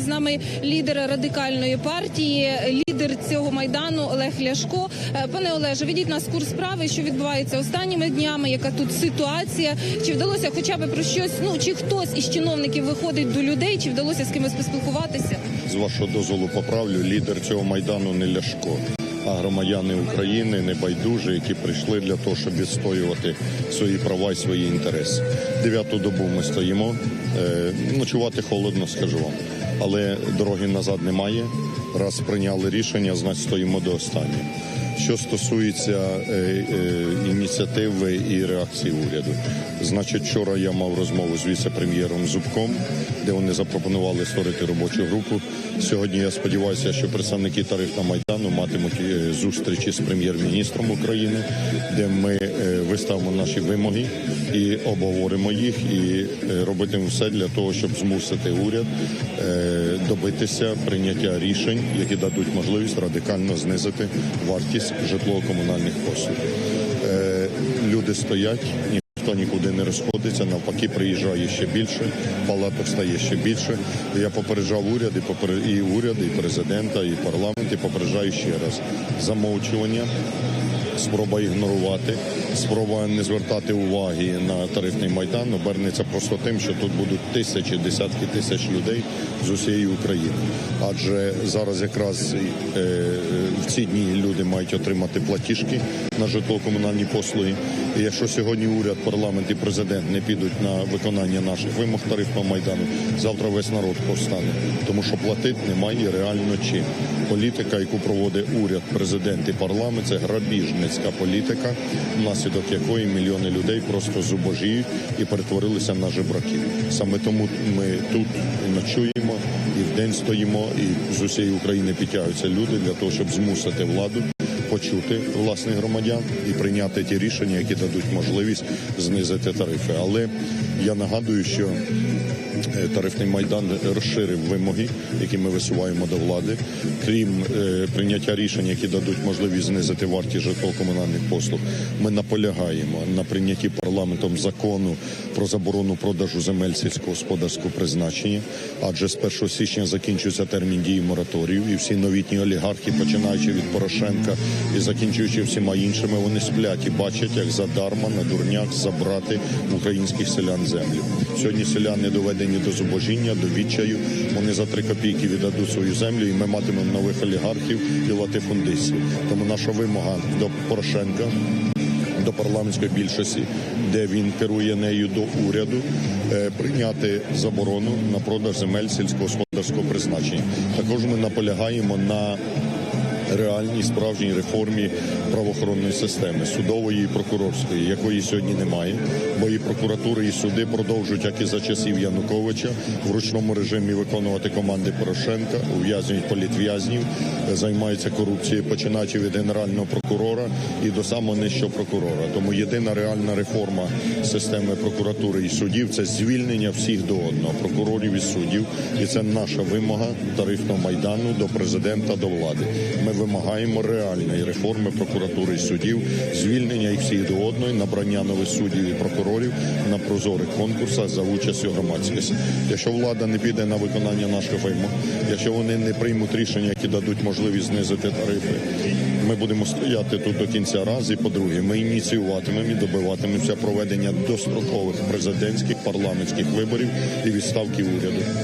З нами лідер радикальної партії, лідер цього майдану Олег Ляшко. Е, Пане Олеже, ведіть нас курс справи, що відбувається останніми днями, яка тут ситуація. Чи вдалося хоча б про щось? Ну чи хтось із чиновників виходить до людей, чи вдалося з кимось поспілкуватися? З вашого дозволу поправлю, лідер цього майдану не Ляшко, а громадяни України небайдужі, які прийшли для того, щоб відстоювати свої права і свої інтереси. Дев'яту добу ми стоїмо. Е, Ночувати холодно, скажу вам, але дороги назад немає. Раз прийняли рішення, значить стоїмо до останнього. Що стосується е, е, ініціативи і реакції уряду, значить, вчора я мав розмову з віце-прем'єром Зубком, де вони запропонували створити робочу групу. Сьогодні я сподіваюся, що представники тарифного майдану матимуть е, зустрічі з прем'єр-міністром України, де ми е, виставимо наші вимоги і обговоримо їх, і е, робитимемо все для того, щоб змусити уряд добитися прийняття рішень, які дадуть можливість радикально знизити вартість житлово-комунальних послуг. Люди стоять, ніхто нікуди не розходиться, навпаки, приїжджає ще більше, палаток стає ще більше. Я попереджав уряд, і, попер- і уряд, і президента, і парламент, і попереджаю ще раз замовчування. Спроба ігнорувати, спроба не звертати уваги на тарифний майдан обернеться просто тим, що тут будуть тисячі, десятки тисяч людей з усієї України. Адже зараз якраз е, в ці дні люди мають отримати платіжки на житлово-комунальні послуги. І якщо сьогодні уряд, парламент і президент не підуть на виконання наших вимог тарифного майдану, завтра весь народ повстане, тому що платити немає реально чим. Політика, яку проводить уряд, президент і парламент, це грабіжницька політика, внаслідок якої мільйони людей просто зубожіють і перетворилися на жебраків. Саме тому ми тут ночуємо, і вдень стоїмо, і з усієї України підтягуються люди для того, щоб змусити владу почути власних громадян і прийняти ті рішення, які дадуть можливість знизити тарифи. Але я нагадую, що тарифний майдан розширив вимоги, які ми висуваємо до влади, крім е, прийняття рішень, які дадуть можливість знизити вартість житлово-комунальних послуг. Ми наполягаємо на прийнятті парламентом закону про заборону продажу земель сільськогосподарського призначення, адже з 1 січня закінчується термін дії мораторію, і всі новітні олігархи, починаючи від Порошенка і закінчуючи всіма іншими, вони сплять і бачать, як задарма на дурняк забрати українських селян землю. Сьогодні селяни доведені до зубожіння, до відчаю. Вони за три копійки віддадуть свою землю, і ми матимемо нових олігархів і латифундистів. Тому наша вимога до Порошенка до парламентської більшості, де він керує нею до уряду, е, прийняти заборону на продаж земель сільськогосподарського призначення. Також ми наполягаємо на реальній справжній реформі правоохоронної системи судової і прокурорської, якої сьогодні немає, бо і прокуратури, і суди продовжують, як і за часів Януковича, в ручному режимі виконувати команди Порошенка, ув'язнюють політв'язнів, займаються корупцією, починаючи від генерального прокурора і до самого нижчого прокурора. Тому єдина реальна реформа системи прокуратури і судів це звільнення всіх до одного прокурорів і суддів. І це наша вимога тарифного майдану до президента, до влади. Ми вимагаємо реальної реформи прокуратури і судів, звільнення їх всіх до одної, набрання нових суддів і прокурорів на прозорих конкурсах за участю громадськості. Якщо влада не піде на виконання наших вимог, якщо вони не приймуть рішення, які дадуть можливість знизити тарифи, ми будемо стояти тут до кінця раз. І по-друге, ми ініціюватимемо і добиватимемося проведення дострокових президентських парламентських виборів і відставки уряду.